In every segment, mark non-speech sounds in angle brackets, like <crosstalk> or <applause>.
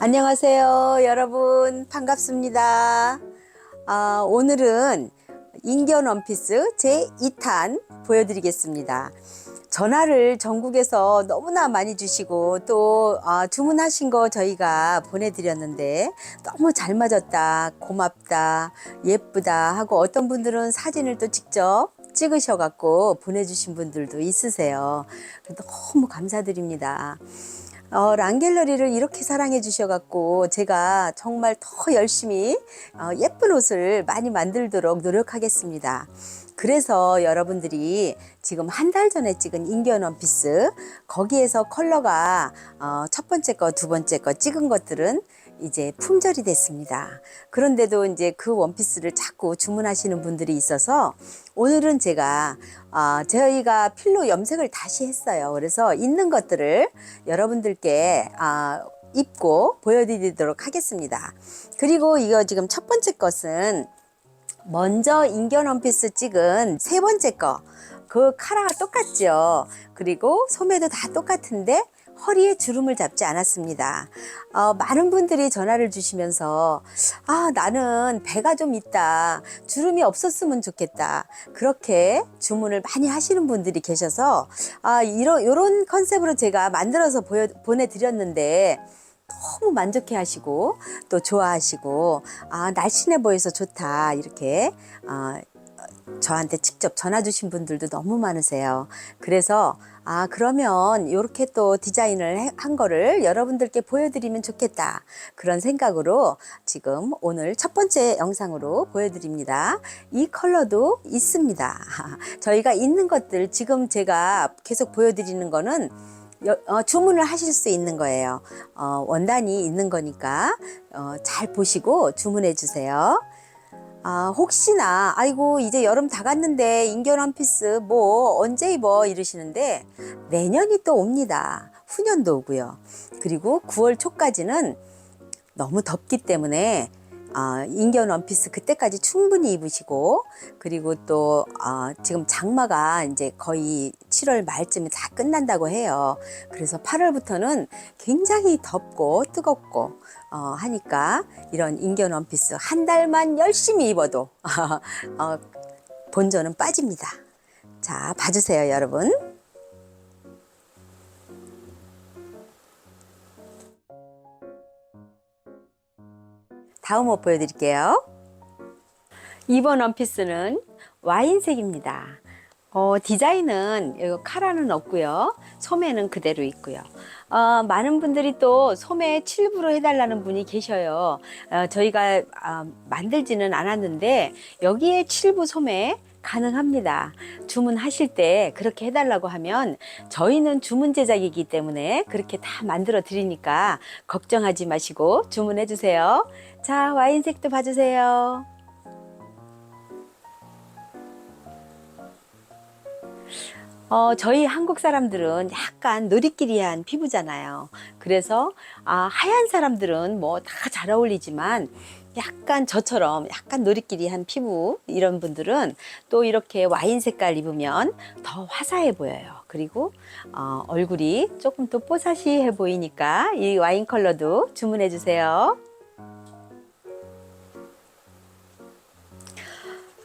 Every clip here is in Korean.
안녕하세요, 여러분. 반갑습니다. 아, 오늘은 인견 원피스 제 2탄 보여드리겠습니다. 전화를 전국에서 너무나 많이 주시고 또 아, 주문하신 거 저희가 보내드렸는데 너무 잘 맞았다, 고맙다, 예쁘다 하고 어떤 분들은 사진을 또 직접 찍으셔갖고 보내주신 분들도 있으세요. 너무 감사드립니다. 어, 랑갤러리를 이렇게 사랑해 주셔갖고 제가 정말 더 열심히 어, 예쁜 옷을 많이 만들도록 노력하겠습니다. 그래서 여러분들이 지금 한 달 전에 찍은 인견 원피스 거기에서 컬러가 어, 첫 번째 거, 두 번째 거 찍은 것들은 이제 품절이 됐습니다. 그런데도 이제 그 원피스를 자꾸 주문하시는 분들이 있어서 오늘은 제가 어, 저희가 필로 염색을 다시 했어요. 그래서 있는 것들을 여러분들께 아, 입고 보여드리도록 하겠습니다. 그리고 이거 지금 첫 번째 것은 먼저 인견 원피스 찍은 세 번째 거. 그 카라가 똑같죠. 그리고 소매도 다 똑같은데 허리에 주름을 잡지 않았습니다. 어, 많은 분들이 전화를 주시면서 아 나는 배가 좀 있다. 주름이 없었으면 좋겠다. 그렇게 주문을 많이 하시는 분들이 계셔서 아 이런 이런 컨셉으로 제가 만들어서 보여, 보내드렸는데 너무 만족해 하시고 또 좋아하시고 아 날씬해 보여서 좋다. 이렇게 아, 저한테 직접 전화 주신 분들도 너무 많으세요. 그래서 아 그러면 이렇게 또 디자인을 해- 한 거를 여러분들께 보여드리면 좋겠다 그런 생각으로 지금 오늘 첫 번째 영상으로 보여드립니다. 이 컬러도 있습니다. <laughs> 저희가 있는 것들 지금 제가 계속 보여드리는 거는 여- 어, 주문을 하실 수 있는 거예요. 어, 원단이 있는 거니까 어, 잘 보시고 주문해 주세요. 아, 혹시나, 아이고, 이제 여름 다 갔는데, 인견 원피스, 뭐, 언제 입어? 이러시는데, 내년이 또 옵니다. 후년도 오고요. 그리고 9월 초까지는 너무 덥기 때문에, 아, 인견 원피스 그때까지 충분히 입으시고, 그리고 또, 아, 지금 장마가 이제 거의 7월 말쯤에 다 끝난다고 해요. 그래서 8월부터는 굉장히 덥고 뜨겁고, 어, 하니까 이런 인견 원피스 한 달만 열심히 입어도 <laughs> 어, 본전은 빠집니다. 자, 봐주세요, 여러분. 다음 옷 보여드릴게요. 이번 원피스는 와인색입니다. 어, 디자인은 이거 카라는 없고요. 소매는 그대로 있고요. 어, 많은 분들이 또 소매 7부로 해달라는 분이 계셔요. 어, 저희가 아, 만들지는 않았는데 여기에 7부 소매 가능합니다. 주문하실 때 그렇게 해달라고 하면 저희는 주문 제작이기 때문에 그렇게 다 만들어 드리니까 걱정하지 마시고 주문해 주세요. 자, 와인색도 봐주세요. 어, 저희 한국 사람들은 약간 느리끼리한 피부잖아요. 그래서 아, 하얀 사람들은 뭐 다 잘 어울리지만 약간 저처럼 약간 느리끼리한 피부 이런 분들은 또 이렇게 와인 색깔 입으면 더 화사해 보여요. 그리고 어, 얼굴이 조금 더 뽀사시해 보이니까 이 와인 컬러도 주문해 주세요.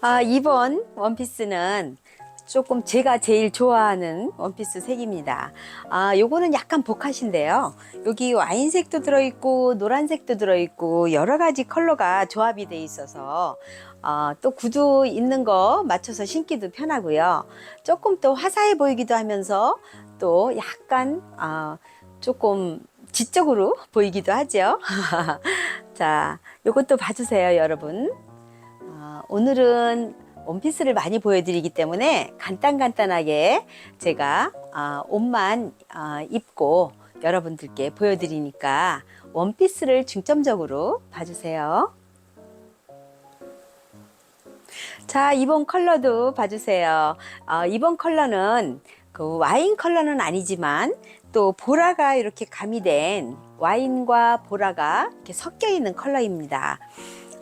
아, 이번 원피스는 조금 제가 제일 좋아하는 원피스 색입니다. 아, 요거는 약간 복합인데요. 여기 와인색도 들어있고, 노란색도 들어있고, 여러 가지 컬러가 조합이 돼 있어서, 어, 또 구두 있는 거 맞춰서 신기도 편하고요. 조금 또 화사해 보이기도 하면서, 또 약간, 아, 조금 지적으로 보이기도 하죠. <laughs> 자, 요것도 봐주세요, 여러분. 아, 오늘은 원피스를 많이 보여드리기 때문에 간단간단하게 제가 아, 옷만 아, 입고 여러분들께 보여드리니까 원피스를 중점적으로 봐주세요. 자, 이번 컬러도 봐주세요. 아, 이번 컬러는 그 와인 컬러는 아니지만 또 보라가 이렇게 가미된 와인과 보라가 이렇게 섞여 있는 컬러입니다.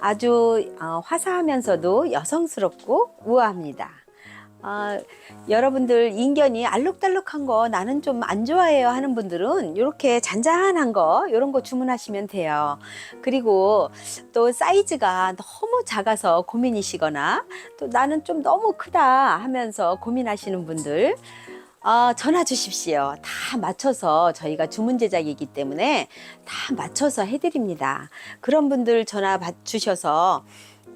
아주 어, 화사하면서도 여성스럽고 우아합니다. 아, 여러분들 인견이 알록달록한 거 나는 좀 안 좋아해요 하는 분들은 이렇게 잔잔한 거 이런 거 주문하시면 돼요. 그리고 또 사이즈가 너무 작아서 고민이시거나 또 나는 좀 너무 크다 하면서 고민하시는 분들 어, 전화 주십시오. 다 맞춰서 저희가 주문 제작이기 때문에 다 맞춰서 해드립니다. 그런 분들 전화 받- 주셔서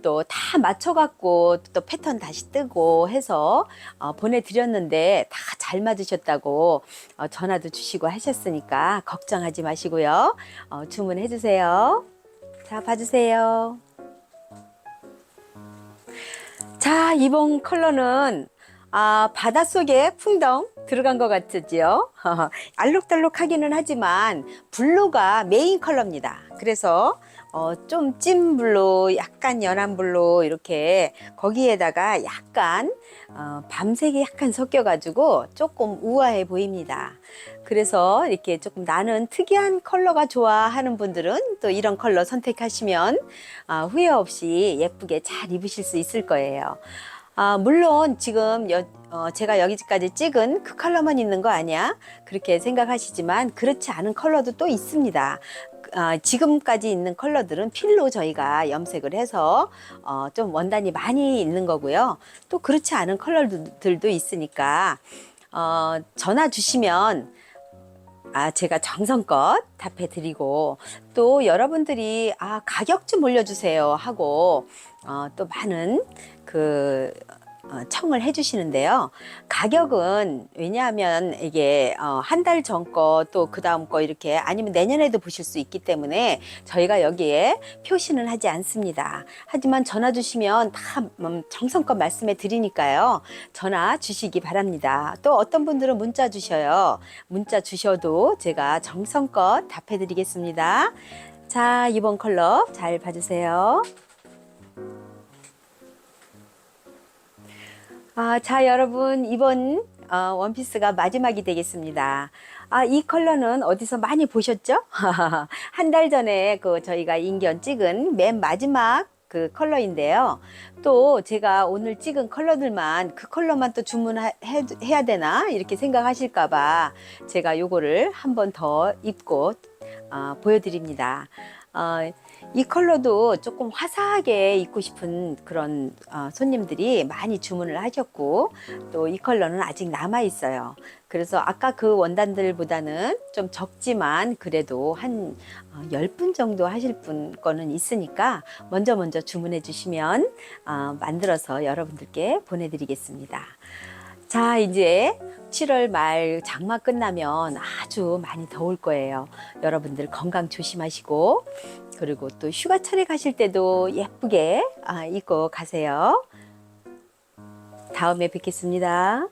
또 다 맞춰갖고 또 패턴 다시 뜨고 해서 어, 보내드렸는데 다 잘 맞으셨다고 어, 전화도 주시고 하셨으니까 걱정하지 마시고요. 어, 주문해 주세요. 자, 봐주세요. 자, 이번 컬러는 아, 바닷속에 풍덩 들어간 것 같으지요? <laughs> 알록달록하기는 하지만 블루가 메인 컬러입니다. 그래서 어, 좀 찐 블루, 약간 연한 블루 이렇게 거기에다가 약간 어, 밤색이 약간 섞여가지고 조금 우아해 보입니다. 그래서 이렇게 조금 나는 특이한 컬러가 좋아 하는 분들은 또 이런 컬러 선택하시면 아, 후회 없이 예쁘게 잘 입으실 수 있을 거예요. 아, 물론 지금 여, 어, 제가 여기까지 찍은 그 컬러만 있는 거 아니야? 그렇게 생각하시지만 그렇지 않은 컬러도 또 있습니다. 아, 지금까지 있는 컬러들은 필로 저희가 염색을 해서 어, 좀 원단이 많이 있는 거고요. 또 그렇지 않은 컬러들도 있으니까 어, 전화 주시면 아, 제가 정성껏 답해 드리고 또 여러분들이 아, 가격 좀 올려주세요 하고 어, 또 많은 그 어, 청을 해주시는데요. 가격은 왜냐하면 이게 어, 한달 전 거 또 그 다음 거 이렇게 아니면 내년에도 보실 수 있기 때문에 저희가 여기에 표시는 하지 않습니다. 하지만 전화 주시면 다 음, 정성껏 말씀해 드리니까요. 전화 주시기 바랍니다. 또 어떤 분들은 문자 주셔요. 문자 주셔도 제가 정성껏 답해 드리겠습니다. 자, 이번 컬러 잘 봐주세요. 아, 자, 여러분, 이번 어, 원피스가 마지막이 되겠습니다. 아, 이 컬러는 어디서 많이 보셨죠? <laughs> 한 달 전에 그 저희가 인견 찍은 맨 마지막 그 컬러인데요. 또 제가 오늘 찍은 컬러들만 그 컬러만 또 주문해야 되나 이렇게 생각하실까봐 제가 요거를 한 번 더 입고 어, 보여드립니다. 어, 이 컬러도 조금 화사하게 입고 싶은 그런 어, 손님들이 많이 주문을 하셨고 또 이 컬러는 아직 남아 있어요. 그래서 아까 그 원단들보다는 좀 적지만 그래도 한 어, 10분 정도 하실 분 거는 있으니까 먼저 먼저 주문해 주시면 어, 만들어서 여러분들께 보내드리겠습니다. 자, 이제 7월 말 장마 끝나면 아주 많이 더울 거예요. 여러분들 건강 조심하시고, 그리고 또 휴가철에 가실 때도 예쁘게 아, 입고 가세요. 다음에 뵙겠습니다.